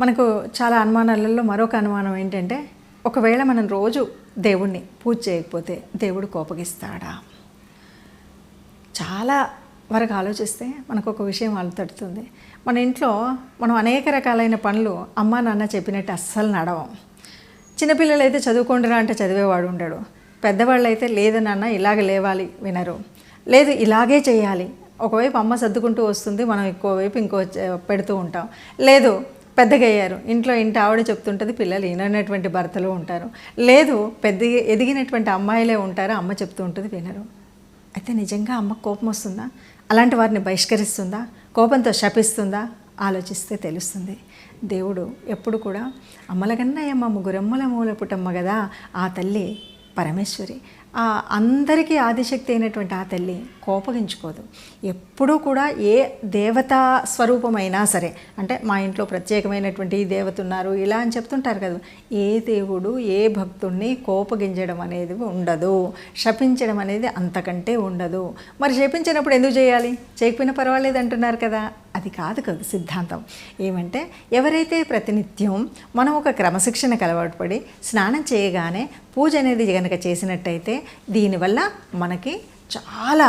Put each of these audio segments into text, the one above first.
మనకు చాలా అనుమానాలలో మరొక అనుమానం ఏంటంటే ఒకవేళ మనం రోజు దేవుణ్ణి పూజ చేయకపోతే దేవుడు కోపగిస్తాడా? చాలా వరకు ఆలోచిస్తే మనకు ఒక విషయం అలుతడుతుంది మన ఇంట్లో మనం అనేక రకాలైన పనులు అమ్మా నాన్న చెప్పినట్టు అస్సలు నడవం. చిన్నపిల్లలు అయితే చదువుకుంటారా అంటే చదివేవాడు ఉండడు. పెద్దవాళ్ళు అయితే లేదు నాన్న ఇలాగ లేవాలి వినరు. లేదు ఇలాగే చేయాలి. ఒకవైపు అమ్మ సర్దుకుంటూ వస్తుంది మనం ఎక్కువ వైపు ఇంకో పెడుతూ ఉంటాం. లేదు పెద్దగా అయ్యారు ఇంట్లో ఇంటి ఆవిడ చెప్తుంటుంది పిల్లలు విననటువంటి భర్తలు ఉంటారు. లేదు పెద్ద ఎదిగినటువంటి అమ్మాయిలే ఉంటారు అమ్మ చెప్తూ ఉంటుంది వినరు. అయితే నిజంగా అమ్మ కోపం వస్తుందా? అలాంటి వారిని బహిష్కరిస్తుందా? కోపంతో శపిస్తుందా? ఆలోచిస్తే తెలుస్తుంది. దేవుడు ఎప్పుడు కూడా అమ్మలగన్నయ్యమ్మ ముగ్గురమ్మల మూల పుట్టమ్మ కదా ఆ తల్లి పరమేశ్వరి. ఆ అందరికీ ఆదిశక్తి అయినటువంటి ఆ తల్లి కోపగించుకోదు. ఎప్పుడూ కూడా ఏ దేవతా స్వరూపమైనా సరే అంటే మా ఇంట్లో ప్రత్యేకమైనటువంటి ఈ దేవత ఉన్నారు ఇలా అని చెప్తుంటారు కదా. ఏ దేవుడు ఏ భక్తుణ్ణి కోపగించడం అనేది ఉండదు. శపించడం అనేది అంతకంటే ఉండదు. మరి శపించినప్పుడు ఎందుకు చేయాలి? చేయకపోయినా పర్వాలేదు అంటున్నారు కదా. అది కాదు కదా సిద్ధాంతం. ఏమంటే ఎవరైతే ప్రతినిత్యం మనం ఒక క్రమశిక్షణకు అలవాటు పడి స్నానం చేయగానే పూజ అనేది కనుక చేసినట్టయితే దీనివల్ల మనకి చాలా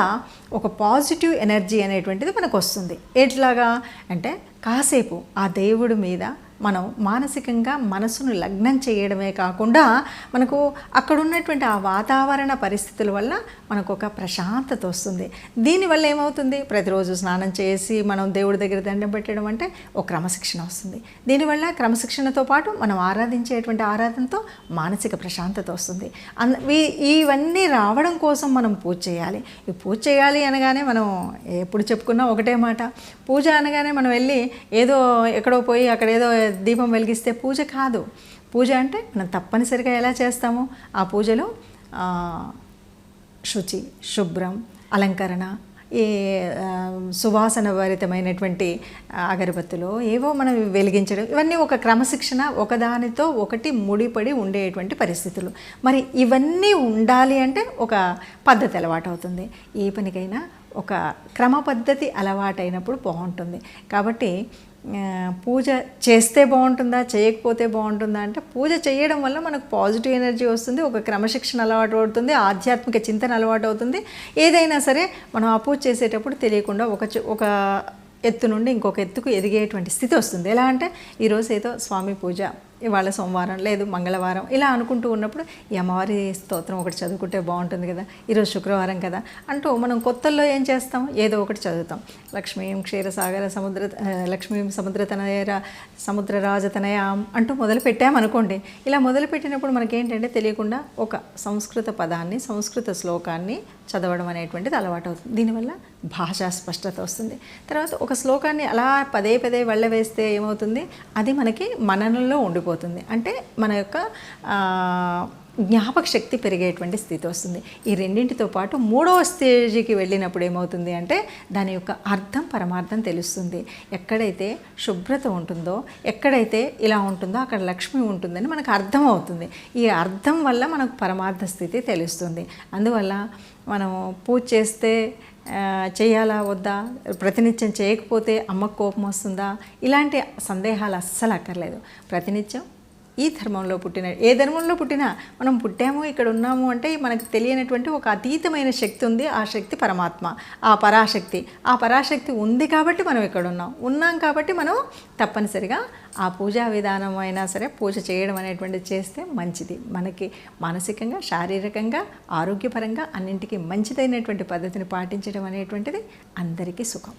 ఒక పాజిటివ్ ఎనర్జీ అనేటువంటిది మనకు వస్తుంది ఎట్లాగా? అంటే కాసేపు ఆ దేవుడి మీద మనం మానసికంగా మనసును లగ్నం చేయడమే కాకుండా మనకు అక్కడ ఉన్నటువంటి ఆ వాతావరణ పరిస్థితుల వల్ల మనకు ఒక ప్రశాంతత వస్తుంది. దీనివల్ల ఏమవుతుంది? ప్రతిరోజు స్నానం చేసి మనం దేవుడి దగ్గర దండం పెట్టడం అంటే ఒక క్రమశిక్షణ వస్తుంది. దీనివల్ల క్రమశిక్షణతో పాటు మనం ఆరాధించేటువంటి ఆరాధనతో మానసిక ప్రశాంతత వస్తుంది. అన్ ఇవన్నీ రావడం కోసం మనం పూజ చేయాలి. ఈ పూజ చేయాలి అనగానే మనం ఎప్పుడు చెప్పుకున్నా ఒకటే మాట. పూజ అనగానే మనం వెళ్ళి ఏదో ఎక్కడో పోయి అక్కడ ఏదో దీపం వెలిగిస్తే పూజ కాదు. పూజ అంటే మనం తప్పనిసరిగా ఎలా చేస్తాము ఆ పూజలో శుచి శుభ్రం అలంకరణ ఈ సువాసన భరితమైనటువంటి అగరబత్తులు ఏవో మనం వెలిగించడం ఇవన్నీ ఒక క్రమశిక్షణ ఒకదానితో ఒకటి ముడిపడి ఉండేటువంటి పరిస్థితులు. మరి ఇవన్నీ ఉండాలి అంటే ఒక పద్ధతి అలవాటు అవుతుంది. ఏ పనికైనా ఒక క్రమ పద్ధతి అలవాటైనప్పుడు బాగుంటుంది. కాబట్టి పూజ చేస్తే బాగుంటుందా చేయకపోతే బాగుంటుందా అంటే పూజ చేయడం వల్ల మనకు పాజిటివ్ ఎనర్జీ వస్తుంది ఒక క్రమశిక్షణ అలవాటు అవుతుంది ఆధ్యాత్మిక చింతన అలవాటు అవుతుంది. ఏదైనా సరే మనం ఆ పూజ చేసేటప్పుడు తెలియకుండా ఒక ఒక ఎత్తు నుండి ఇంకొక ఎత్తుకు ఎదిగేటువంటి స్థితి వస్తుంది. ఎలా అంటే ఈరోజు ఏదో స్వామి పూజ ఇవాళ సోమవారం లేదు మంగళవారం ఇలా అనుకుంటూ ఉన్నప్పుడు ఈ అమ్మవారి స్తోత్రం ఒకటి చదువుకుంటే బాగుంటుంది కదా ఈరోజు శుక్రవారం కదా అంటూ మనం కొత్తల్లో ఏం చేస్తాం? ఏదో ఒకటి చదువుతాం. లక్ష్మీం క్షీరసాగర సముద్ర ఆ, లక్ష్మీం సముద్రతనయ సముద్ర రాజతనయాం అంటూ మొదలు పెట్టామనుకోండి ఇలా మొదలు పెట్టినప్పుడు మనకేంటంటే తెలియకుండా ఒక సంస్కృత పదాన్ని సంస్కృత శ్లోకాన్ని చదవడం అనేటువంటిది అలవాటు అవుతుంది. దీనివల్ల భాషా స్పష్టత వస్తుంది. తర్వాత ఒక శ్లోకాన్ని అలా పదే పదే వెళ్ళవేస్తే ఏమవుతుంది? అది మనకి మననంలో ఉండిపోతుంది. పోతుంది అంటే మన యొక్క జ్ఞాపక శక్తి పెరిగేటువంటి స్థితి వస్తుంది. ఈ రెండింటితో పాటు మూడవ స్టేజ్కి వెళ్ళినప్పుడు ఏమవుతుంది అంటే దాని యొక్క అర్థం పరమార్థం తెలుస్తుంది. ఎక్కడైతే శుభ్రత ఉంటుందో ఎక్కడైతే ఇలా ఉంటుందో అక్కడ లక్ష్మి ఉంటుందని మనకు అర్థం అవుతుంది ఈ అర్థం వల్ల మనకు పరమార్థ స్థితి తెలుస్తుంది. అందువల్ల మనం పూజ చేస్తే చేయాలా వద్దా? ప్రతినిత్యం చేయకపోతే అమ్మకు కోపం వస్తుందా? ఇలాంటి సందేహాలు అస్సలు అక్కర్లేదు. ప్రతినిత్యం ఈ ధర్మంలో పుట్టిన ఏ ధర్మంలో పుట్టినా మనం పుట్టాము ఇక్కడ ఉన్నాము అంటే మనకు తెలియనటువంటి ఒక అతీతమైన శక్తి ఉంది ఆ శక్తి పరమాత్మ ఆ పరాశక్తి. ఆ పరాశక్తి ఉంది కాబట్టి మనం ఇక్కడ ఉన్నాం. ఉన్నాం కాబట్టి మనం తప్పనిసరిగా ఆ పూజా విధానం అయినా సరే పూజ చేయడం అనేటువంటిది చేస్తే మంచిది. మనకి మానసికంగా శారీరకంగా ఆరోగ్యపరంగా అన్నింటికీ మంచిదైనటువంటి పద్ధతిని పాటించడం అనేటువంటిది అందరికీ సుఖం.